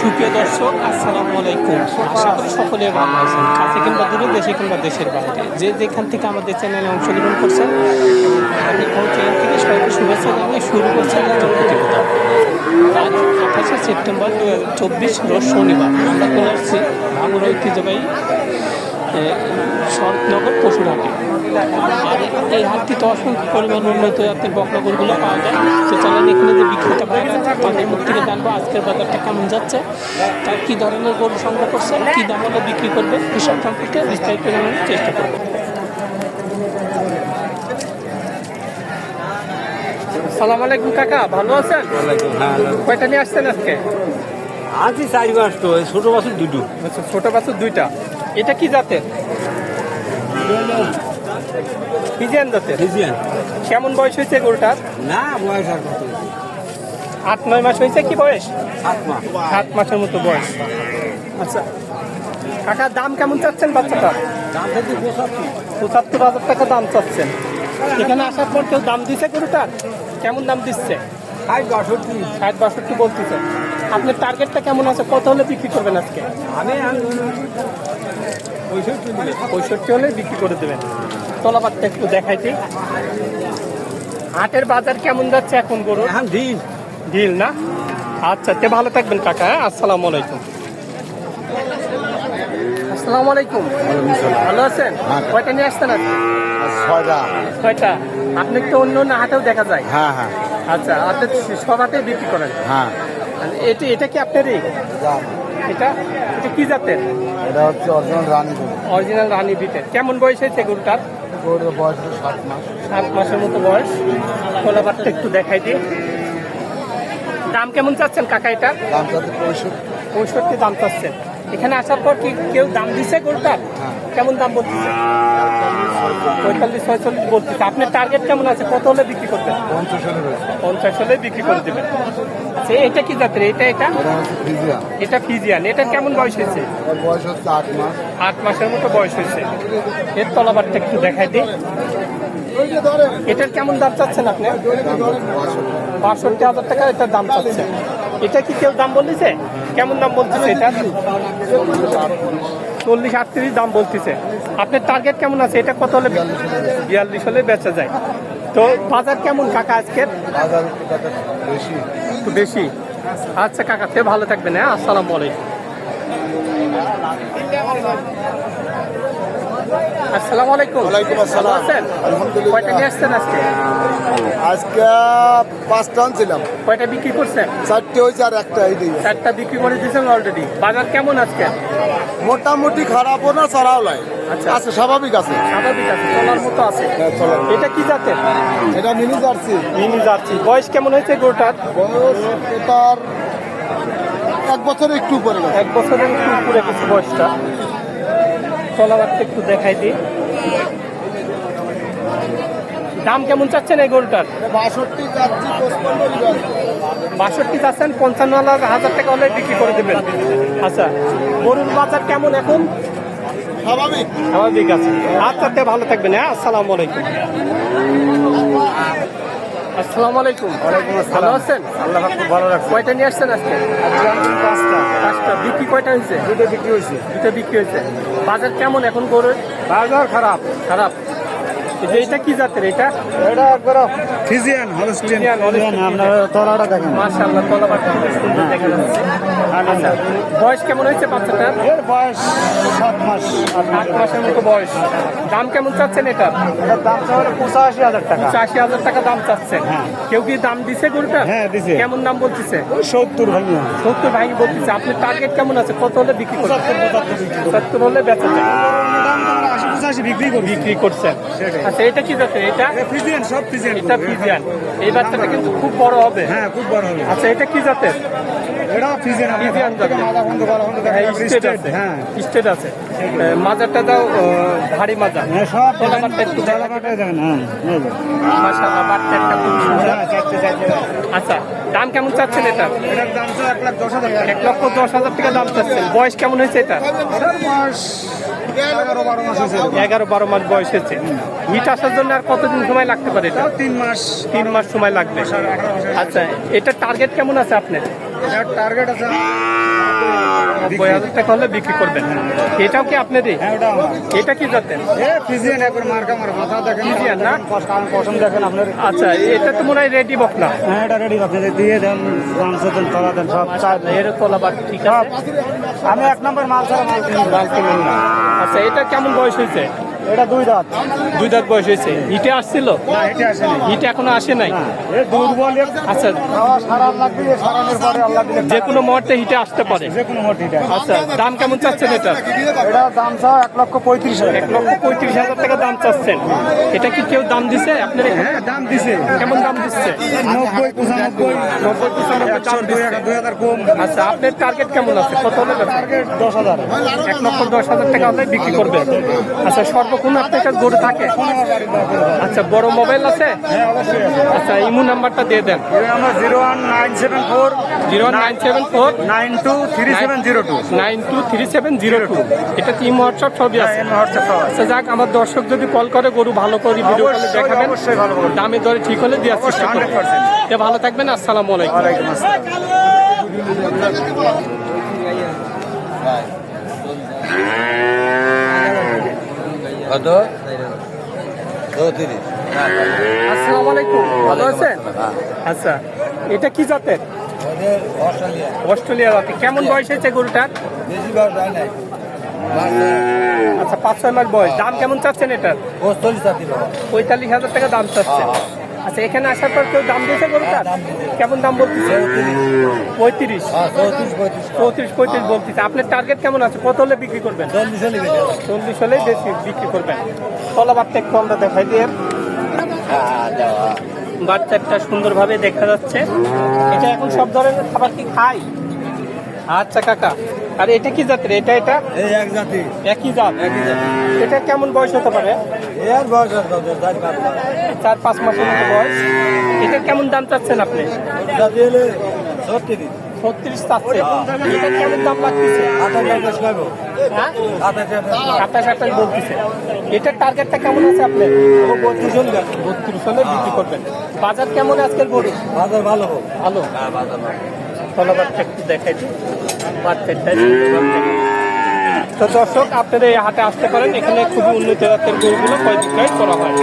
সুপ্রিয় দর্শক, আসসালামু আলাইকুম। আশা করি সকলে ভালো আছেন। কাছে কিংবা দূরে, দেশে কিংবা দেশের বাইরে। যে যেখান থেকে আমাদের চ্যানেলে অংশগ্রহণ করছেন, আমি চ্যানেল থেকে সবাইকে শুভেচ্ছা জানিয়ে শুরু করছি আজকের প্রতিবেদন। আজ আঠাশে সেপ্টেম্বর দু হাজার চব্বিশ রোজ শনিবার। আমরা চলে আসছি ভাঙুর ঐতিহ্যবাহী শরৎনগর পশুরহাটে। আর এই হাটটিতে অসংখ্য পরিমাণ উন্নত জাতের বকরাগুলো পাওয়া যায়। তো চলেন এখানে যে বিক্রেতা পাওয়া যাচ্ছে, তাদের জানব আজকের বাজারটা কেমন যাচ্ছে তার কী ধরনের গরু সংগ্রহ করছে কী দাম হলে বিক্রি করবে কৃষক সম্পর্কে বিস্তারিত জানানোর চেষ্টা করব। সালাম আলাইকুম কাকা ভালো আছেন? কয়টা নিয়ে আসছেন আজকে? আছি চারি তো ছোট বছর দুটো। আচ্ছা ছোট বাচ্চা দুইটা। এটা কি জাতের? ফিজিয়ান জাতের। বুঝলেন কেমন বয়স হয়েছে গরুটার? না বয়স আর কত? আট নয় মাস হয়েছে কি বয়স? সাত মাস। সাত মাসের মতো বয়স। আচ্ছা। কাকা দাম কেমন চাচ্ছেন থেকে পঁচাত্তর। হাজার টাকা দাম চাচ্ছেন। এখানে আসার পর কেউ দাম দিছে গরুটার? কেমন দাম দিচ্ছে? ষাট বাষট্টি। ষাট বাষট্টি বলতেছে। আপনার টার্গেটটা কেমন আছে? কত হলে বিক্রি করবেন আজকে? আমি পঁয়ষট্টি হলে। বিক্রি করে দেবেন। তলাবারটা একটু দেখাইছি হাটের বাজার কেমন যাচ্ছে এখন গরু এখন দিন। ডিল না? আচ্ছা তে ভালো থাকবেন কাকা হ্যাঁ? আসসালামু আলাইকুম। আসসালামু আলাইকুম। ভালো আছেন? হ্যাঁ। কয়টা নিয়ে আসতেন আজকে? ছয়টা। আপনি তো অন্য অন্য হাটেও দেখা যায়? হ্যাঁ হ্যাঁ। আচ্ছা আপনি সব হাতে বিক্রি করেন? হ্যাঁ। এটা এটা কি আপনারই? এটা? এটা কি জাতের? এটা হচ্ছে অরিজিনাল রানী অরিজিনাল রানী বিটের কেমন বয়স হয়েছে গরুটার? গরুর বয়স সাত মাস। সাত মাসের মতো বয়স। কোলাবারটা একটু দেখাই দিই। দাম কেমন চাচ্ছেন কাকা এটা? দাম চাচ্ছে পঁয়ষট্টি। পঁয়ষট্টি দাম চাচ্ছেন। এখানে আসার পর কি কেউ দাম দিছে গরুটার? হ্যাঁ। কেমন দাম বলতেছে? পঁয়তাল্লিশ ছয়চল্লিশ বলতেছে। আপনার টার্গেট কেমন আছে? কত হলে বিক্রি করবেন পঞ্চাশ হলে বিক্রি করে দেবেন। আচ্ছা এটা কি জাতের? এটা এটা? এটা এটা ফিজিয়ান। এটা কেমন বয়স হয়েছে? বয়স হচ্ছে আট মাস। আট মাসের মতো বয়স হয়েছে। এর তলাবারটা একটু দেখাই দিই। এটার কেমন দাম চাচ্ছেন আপনি? বাষট্টি হাজার টাকা এটার দাম চাচ্ছে। এটা কি কেউ দাম বলতেছে? কেমন দাম বলতেছে এটা? চল্লিশ আটত্রিশ দাম বলতেছে। আপনার টার্গেট কেমন আছে? এটা কত হলে বিয়াল্লিশ হলে বেচা যায়? তো বাজার কেমন কাকা আজকের বাজার একটু বেশি। একটু বেশি? আচ্ছা কাকা সে ভালো থাকবেন হ্যাঁ? আসসালামু আলাইকুম। আসসালামু আলাইকুম। ওয়ালাইকুম আসসালাম। আছেন। কয়টা নিয়ে আসছেন আজকে? আজকে পাঁচটা ছিলাম কয়টা বিক্রি করছেন? চারটে হয়েছে আর একটা এই চারটা বিক্রি করে দিয়েছেন অলরেডি বাজার কেমন আজকে? মোটামুটি খারাপও না চড়াও নাই। আচ্ছা। আছে স্বাভাবিক আছে। স্বাভাবিক আছে চলার মতো আছে। হ্যাঁ। এটা কি জাতের? এটা মিনি জার্সি। মিনি যাচ্ছি বয়স কেমন হয়েছে গরুটার? বয়স এটার এক বছর একটু উপরে এক বছরের একটু উপরে গেছে বয়সটা। চলাবারটা একটু দেখাই দিই। দাম কেমন চাচ্ছেন এই গরুটার? বাষট্টি চাচ্ছেন পঞ্চান্ন হাজার টাকা হলে বিক্রি করে দেবেন। আচ্ছা গরুর বাজার কেমন এখন? স্বাভাবিক। স্বাভাবিক আছে। আচ্ছা ভালো থাকবেন হ্যাঁ আসসালামু আলাইকুম। আসসালামু আলাইকুম। ভালো আছেন? আল্লাহ খুব ভালো রাখছে। কয়টা নিয়ে আসছেন আজকে? পাঁচটা। পাঁচটা বিক্রি কয়টা হয়েছে? দুটো বিক্রি হয়েছে। দুটো বিক্রি হয়েছে। বাজার কেমন এখন গরুর? বাজার খারাপ। খারাপ। এটা কি জাতের এটা? এটা একবার ফিজিয়ান হলস্টিন। আপনারা তলাটা দেখেন। মাশাআল্লাহ তলাটা খুব সুন্দর দেখা যাচ্ছে। আচ্ছা বয়স কেমন হয়েছে বাচ্চাটার এর বয়স সাত মাস। আট মাসের মতো বয়স। দাম কেমন চাচ্ছেন এটা? এটার দাম তাহলে পঁচাশি হাজার টাকা। পঁচাশি হাজার টাকা দাম চাচ্ছেন। কেউ কি দাম দিছে গরুটা হ্যাঁ, দিছে। কেমন দাম বলতেছে? সত্তর ভাঙি। সত্তর ভাই বলতেছে। আপনার টার্গেট কেমন আছে? কত হলে বিক্রি করছেন সত্তর হলে বেচা বিক্রি করি বিক্রি করছেন আচ্ছা এটা কি যাচ্ছে এটা ফিজিয়ান সব ফিজিয়ান। এটা ফিজিয়ান। এই বাচ্চাটা কিন্তু খুব বড় হবে। হ্যাঁ খুব বড় হবে। আচ্ছা এটা কি জাতের? ফিজিয়ান ফিজিয়ান জাতের। হ্যাঁ স্টেট আছে। মাজারটা দাও ভারী মাজা হ্যাঁ সব একটু হ্যাঁ মাশাআল্লাহ বাটটা একটা খুব সুন্দর। হ্যাঁ, আচ্ছা দাম কেমন চাচ্ছেন এটা? এটার দাম তো এক লাখ দশ হাজার এক লক্ষ দশ হাজার টাকা দাম চাচ্ছেন। বয়স কেমন হয়েছে এটা? এটার বয়স এগারো বারো মাস হয়েছে। এগারো বারো মাস বয়স হয়েছে। হিট আসার জন্য আর কতদিন সময় লাগতে পারে এটা? তিন মাস। তিন মাস সময় লাগবে। আচ্ছা এটা টার্গেট কেমন আছে আপনার? টার্গেট আছে নব্বই হাজার টাকা হলে বিক্রি করবেন। এটাও কি আপনারই? হ্যাঁ এটা কি ফিজিয়ান না? আপনার। আচ্ছা এটা তো মনে হয় রেডি বকনা হ্যাঁ এটা রেডি বক দিয়ে দেন দেন তলা দেন সব এর তোলা বাট ঠিক আছে। আমি এক নম্বর মাল ছাড়া মাল কিনি মাল কিনুন না। আচ্ছা এটা কেমন বয়স হয়েছে? এটা দুই দাঁত। দুই দাঁত বয়স হয়েছে। হিটে আসছিল? না এটা আসেনি। হিটে এখনও আসে নাই? দুর্বল আচ্ছা। যে কোনো মুহূর্তে হিটে আসতে পারে। যে কোনো এটা আচ্ছা দাম কেমন চাচ্ছেন এটা? এটা দাম চাও এক লক্ষ পঁয়ত্রিশ হাজার এক লক্ষ পঁয়ত্রিশ হাজার টাকা দাম চাচ্ছেন। এটা কি কেউ দাম দিছে আপনার হ্যাঁ দাম দিছে। কেমন দাম দিচ্ছে? নব্বই পঁচানব্বই নব্বই পঁচানব্বই দাম দুই হাজার কম। আচ্ছা আপনার টার্গেট কেমন আছে? কত হলে টার্গেট দশ হাজার। এক লক্ষ দশ হাজার টাকা হলে বিক্রি করবেন। আচ্ছা সর্বক্ষণ আপনার কাছে গরু থাকে? আচ্ছা বড় মোবাইল আছে? হ্যাঁ আচ্ছা ইমু নাম্বারটা দিয়ে দেন। আমার zero one nine seven four zero nine seven four nine two three seven zero two. Nine two three seven zero two. এটা কি হোয়াটসঅ্যাপ? সবই আছে। সব আছে। আচ্ছা যাক আমার দর্শক যদি কল করে গরু ভালো করে ভিডিও কলে দেখাবেন। অবশ্যই দামে দরে ঠিক হলে দেওয়ার চেষ্টা করবেন ভালো থাকবেন আসসালামু আলাইকুম। ওয়ালাইকুম আসসালাম। কত? চৌত্রিশ। আসসালামু আলাইকুম। ভালো আছেন? আচ্ছা এটা কি জাতের? অস্ট্রেলিয়া। জাতি কেমন বয়স হয়েছে গরুটার? বেশি নাই। আচ্ছা পাঁচ ছয় মাস বয়স। দাম কেমন চাচ্ছেন এটার? পঁয়তাল্লিশ হাজার টাকা দাম চাচ্ছে আচ্ছা এখানে আসার পর কেউ দাম দিয়েছে গরুটার? কেমন দাম বলতেছে? পঁয়ত্রিশ। হ্যাঁ চৌত্রিশ পঁয়ত্রিশ। চৌত্রিশ পঁয়ত্রিশ বলতেছে। আপনার টার্গেট কেমন আছে? কত হলে বিক্রি করবেন? চল্লিশ হলে চল্লিশ হলে বেশি বিক্রি করবেন। তলা বাচ্চা একটু আমরা দেখাই দিয়ে। হ্যাঁ। বাচ্চাটা সুন্দরভাবে দেখা যাচ্ছে। এটা এখন সব ধরনের খাবার কি খাই আচ্ছা কাকা। আর এটা কি জাতের? এটা এটা? এই এক জাতি। একই জাত। এটা কেমন বয়স হতে পারে? এর বয়স? চার পাঁচ মাস। চার পাঁচ মাসের মতো বয়স। এটা কেমন দাম চাচ্ছেন আপনি? ছত্রিশ। ছত্রিশ চাচ্ছেন। এটা কেমন দাম লাগতেছে? আঠাশ আঠাশ হ্যাঁ? বলতেছে। এটার টার্গেটটা কেমন আছে আপনার? বত্রিশ হলে। বত্রিশ হলে বিক্রি করবেন। বাজার কেমন আজকের গরু? বাজার ভালো হোক। ভালো। হ্যাঁ বাজার ভালো। তলাবারটা একটু তো দর্শক, আপনারা এই আসতে পারেন। এখানে খুবই উন্নত জাতের গরুগুলো করা হয়।